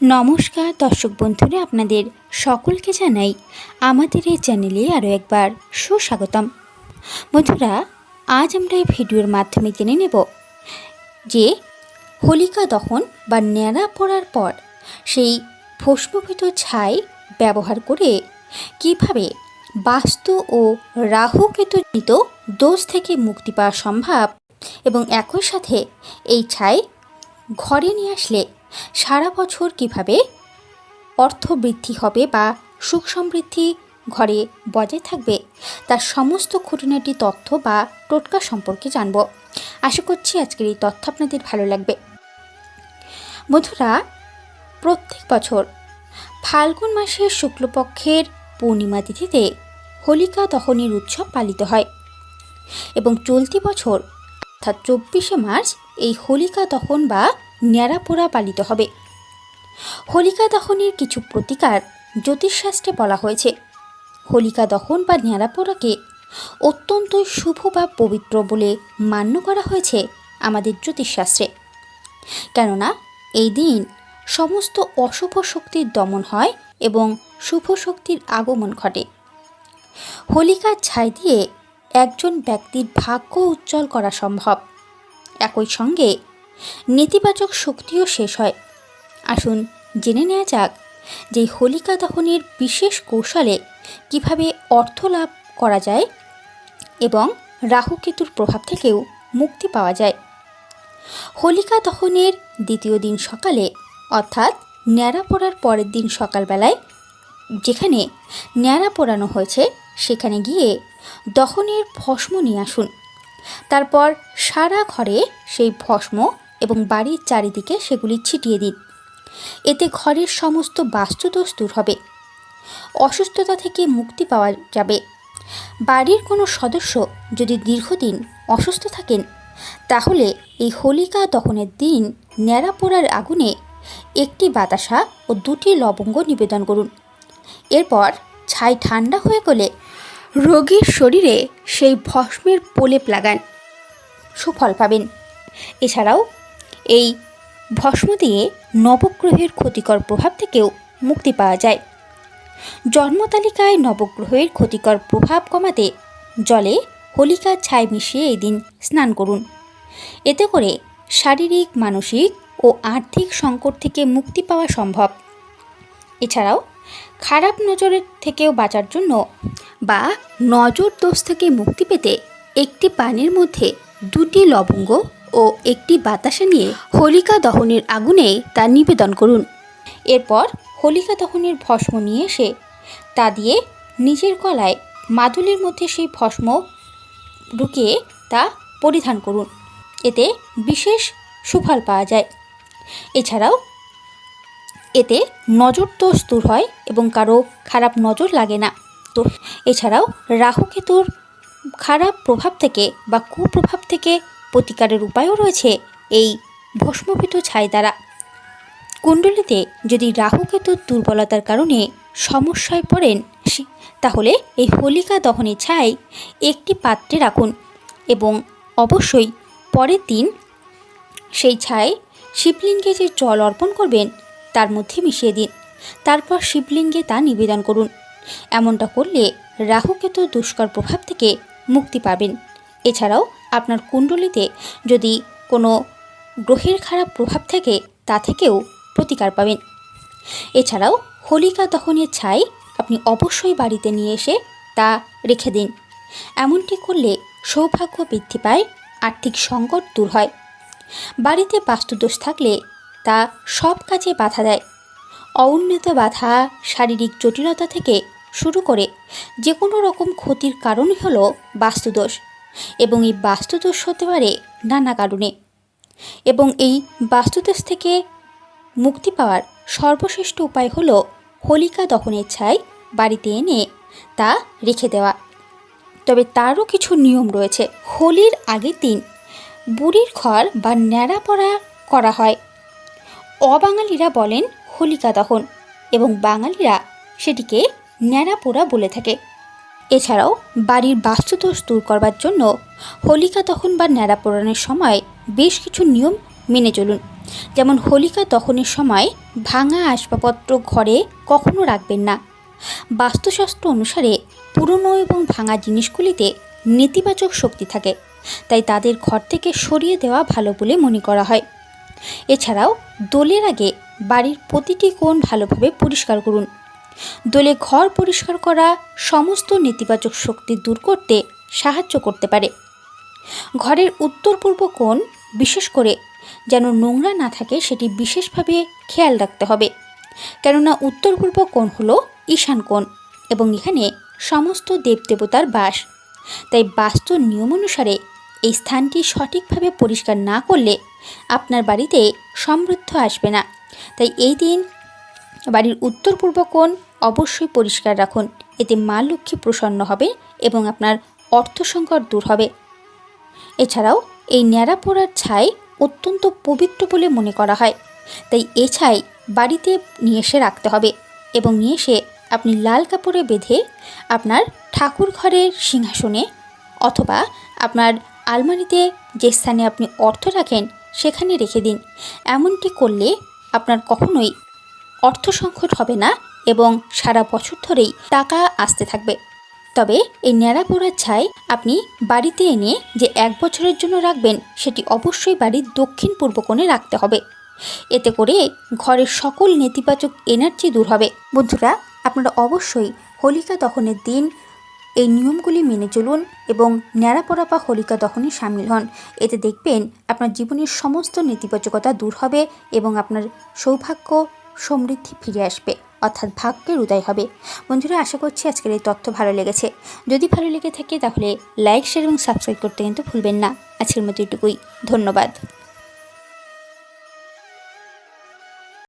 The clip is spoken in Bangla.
নমস্কার দর্শক বন্ধুরা, আপনাদের সকলকে জানাই আমাদের এই চ্যানেলে আরও একবার সুস্বাগতম। বন্ধুরা, আজ আমরা এই ভিডিওর মাধ্যমে জেনে নেব যে হোলিকা দহন বা ন্যাড়া পড়ার পর সেই ভস্মীভূত ছাই ব্যবহার করে কীভাবে বাস্তু ও রাহুকেতুজনিত দোষ থেকে মুক্তি পাওয়া সম্ভব এবং একই সাথে এই ছাই ঘরে নিয়ে আসলে সারা বছর কীভাবে অর্থ বৃদ্ধি হবে বা সুখ সমৃদ্ধি ঘরে বজায় থাকবে, তার সমস্ত খুঁটিনাটি তথ্য বা টোটকা সম্পর্কে জানব। আশা করছি আজকের এই তথ্য আপনাদের ভালো লাগবে। বন্ধুরা, প্রত্যেক বছর ফাল্গুন মাসের শুক্লপক্ষের পূর্ণিমা তিথিতে হোলিকা দহনের উৎসব পালিত হয় এবং চলতি বছর, অর্থাৎ চব্বিশে মার্চ, এই হোলিকা দহন বা ন্যাড়াপোড়া পালিত হবে। হোলিকা দহনের কিছু প্রতিকার জ্যোতিষশাস্ত্রে বলা হয়েছে। হোলিকা দহন বা ন্যাড়াপোড়াকে অত্যন্ত শুভ বা পবিত্র বলে মান্য করা হয়েছে আমাদের জ্যোতিষশাস্ত্রে। কেননা, এই দিন সমস্ত অশুভ শক্তির দমন হয় এবং শুভ শক্তির আগমন ঘটে। হোলিকার ছাই দিয়ে একজন ব্যক্তির ভাগ্য উজ্জ্বল করা সম্ভব। একই সঙ্গে নেতিবাচক শক্তিও শেষ হয়। আসুন জেনে নেওয়া যাক যে হোলিকা দহনের বিশেষ কৌশলে কীভাবে অর্থ লাভ করা যায় এবং রাহুকেতুর প্রভাব থেকেও মুক্তি পাওয়া যায়। হোলিকা দহনের দ্বিতীয় দিন সকালে, অর্থাৎ ন্যাড়া পড়ার পরের দিন সকালবেলায়, যেখানে ন্যাড়া পোড়ানো হয়েছে, সেখানে গিয়ে দহনের ভস্ম নিয়ে আসুন। তারপর সারা ঘরে সেই ভস্ম এবং বাড়ির চারিদিকে সেগুলি ছিটিয়ে দিন। এতে ঘরের সমস্ত বাস্তুদোষ দূর হবে। অসুস্থতা থেকে মুক্তি পাওয়া যাবে। বাড়ির কোনো সদস্য যদি দীর্ঘদিন অসুস্থ থাকেন, তাহলে এই হোলিকা দহনের দিন ন্যাড়া পোড়ার আগুনে একটি বাতাসা ও দুটি লবঙ্গ নিবেদন করুন। এরপর ছাই ঠান্ডা হয়ে গেলে রোগীর শরীরে সেই ভস্মের প্রলেপ লাগান। সুফল পাবেন। এছাড়াও এই ভস্ম দিয়ে নবগ্রহের ক্ষতিকর প্রভাব থেকেও মুক্তি পাওয়া যায়। জন্মতালিকায় নবগ্রহের ক্ষতিকর প্রভাব কমাতে জলে হোলিকার ছাই মিশিয়ে এই দিন স্নান করুন। এতে করে শারীরিক, মানসিক ও আর্থিক সংকট থেকে মুক্তি পাওয়া সম্ভব। এছাড়াও খারাপ নজরের থেকেও বাঁচার জন্য বা নজর দোষ থেকে মুক্তি পেতে একটি পানির মধ্যে দুটি লবঙ্গ ও একটি বাতাসা নিয়ে হোলিকা দহনের আগুনে তা নিবেদন করুন। এরপর হোলিকা দহনের ভস্ম নিয়ে এসে তা দিয়ে নিজের গলায় মাদুলির মধ্যে সেই ভস্ম ঢুকিয়ে তা পরিধান করুন। এতে বিশেষ সুফল পাওয়া যায়। এছাড়াও এতে নজর দোষ দূর হয় এবং কারও খারাপ নজর লাগে না। তো এছাড়াও রাহুকেতুর খারাপ প্রভাব থেকে বা কুপ্রভাব থেকে প্রতিকারের উপায়ও রয়েছে এই ভস্মপিত ছাই দ্বারা। কুণ্ডলিতে যদি রাহুকেতুর দুর্বলতার কারণে সমস্যায় পড়েন তাহলে এই হোলিকা দহনের ছাই একটি পাত্রে রাখুন এবং অবশ্যই পরের দিন সেই ছাই শিবলিঙ্গে যে জল অর্পণ করবেন, তার মধ্যে মিশিয়ে দিন। তারপর শিবলিঙ্গে তা নিবেদন করুন। এমনটা করলে রাহুকেতু দুষ্কর প্রভাব থেকে মুক্তি পাবেন। এছাড়াও আপনার কুণ্ডলিতে যদি কোনো গ্রহের খারাপ প্রভাব থাকে, তা থেকেও প্রতিকার পাবেন। এছাড়াও হোলিকা দহনের ছাই আপনি অবশ্যই বাড়িতে নিয়ে এসে তা রেখে দিন। এমনটি করলে সৌভাগ্য বৃদ্ধি পায়, আর্থিক সংকট দূর হয়। বাড়িতে বাস্তুদোষ থাকলে তা সব কাজে বাধা দেয়। অউন্নত বাধা, শারীরিক জটিলতা থেকে শুরু করে যে কোনো রকম ক্ষতির কারণই হলো বাস্তুদোষ। এবং এই বাস্তুদোষ হতে পারে নানা কারণে। এবং এই বাস্তুদোষ থেকে মুক্তি পাওয়ার সর্বশ্রেষ্ঠ উপায় হলো হোলিকা দহনের ছাই বাড়িতে এনে তা রেখে দেওয়া। তবে তারও কিছু নিয়ম রয়েছে। হোলির আগের দিন বুড়ির ঘর বা ন্যাড়া পড়া করা হয়। অবাঙালিরা বলেন হোলিকা দহন এবং বাঙালিরা সেটিকে ন্যাড়া পোড়া বলে থাকে। এছাড়াও বাড়ির বাস্তুদোষ দূর করবার জন্য হোলিকা দহন বা ন্যাড়া পোড়ানোর সময় বেশ কিছু নিয়ম মেনে চলুন। যেমন হোলিকা দহনের সময় ভাঙা আসবাবপত্র ঘরে কখনো রাখবেন না। বাস্তুশাস্ত্র অনুসারে পুরনো এবং ভাঙা জিনিসগুলিতে নেতিবাচক শক্তি থাকে, তাই তাদের ঘর থেকে সরিয়ে দেওয়া ভালো বলে মনে করা হয়। এছাড়াও দোলের আগে বাড়ির প্রতিটি কোণ ভালোভাবে পরিষ্কার করুন। দোলে ঘর পরিষ্কার করা, সমস্ত নেতিবাচক শক্তি দূর করতে সাহায্য করতে পারে। ঘরের উত্তর পূর্ব কোণ, বিশেষ করে যেন নোংরা না থাকে, সেটি বিশেষভাবে খেয়াল রাখতে হবে। কেননা উত্তর পূর্ব কোণ হলো ঈশান কোণ এবং এখানে সমস্ত দেবদেবতার বাস। তাই বাস্তু নিয়ম অনুসারে এই স্থানটি সঠিকভাবে পরিষ্কার না করলে আপনার বাড়িতে সমৃদ্ধ আসবে না। তাই এই দিন বাড়ির উত্তর পূর্ব কোণ অবশ্যই পরিষ্কার রাখুন। এতে মা লক্ষ্মী প্রসন্ন হবে এবং আপনার অর্থ সংকট দূর হবে। এছাড়াও এই ন্যাড়া পোড়ার ছাই অত্যন্ত পবিত্র বলে মনে করা হয়। তাই এ ছাই বাড়িতে নিয়ে এসে রাখতে হবে এবং নিয়ে এসে আপনি লাল কাপড়ে বেঁধে আপনার ঠাকুর ঘরের সিংহাসনে অথবা আপনার আলমারিতে যে স্থানে আপনি অর্থ রাখেন সেখানে রেখে দিন। এমনটি করলে আপনার কখনোই অর্থ সংকট হবে না এবং সারা বছর ধরেই টাকা আসতে থাকবে। তবে এই ন্যাড়া পোড়ার ছাই আপনি বাড়িতে এনে যে এক বছরের জন্য রাখবেন, সেটি অবশ্যই বাড়ির দক্ষিণ পূর্ব কোণে রাখতে হবে। এতে করে ঘরের সকল নেতিবাচক এনার্জি দূর হবে। বন্ধুরা, আপনারা অবশ্যই হোলিকা দহনের দিন এই নিয়মগুলি মেনে চলুন এবং ন্যাড়া পড়া বা হোলিকা দহনে সামিল হন। এতে দেখবেন আপনার জীবনের সমস্ত নেতিবাচকতা দূর হবে এবং আপনার সৌভাগ্য সমৃদ্ধি ফিরে আসবে। অর্থাৎ ভাগ্যের উদয় হবে। বন্ধুরা, আশা করছি আজকের এই তথ্য ভালো লেগেছে। যদি ভালো লেগে থাকে তাহলে লাইক, শেয়ার এবং সাবস্ক্রাইব করতে কিন্তু ভুলবেন না। আজকের মতো এটুকুই। ধন্যবাদ।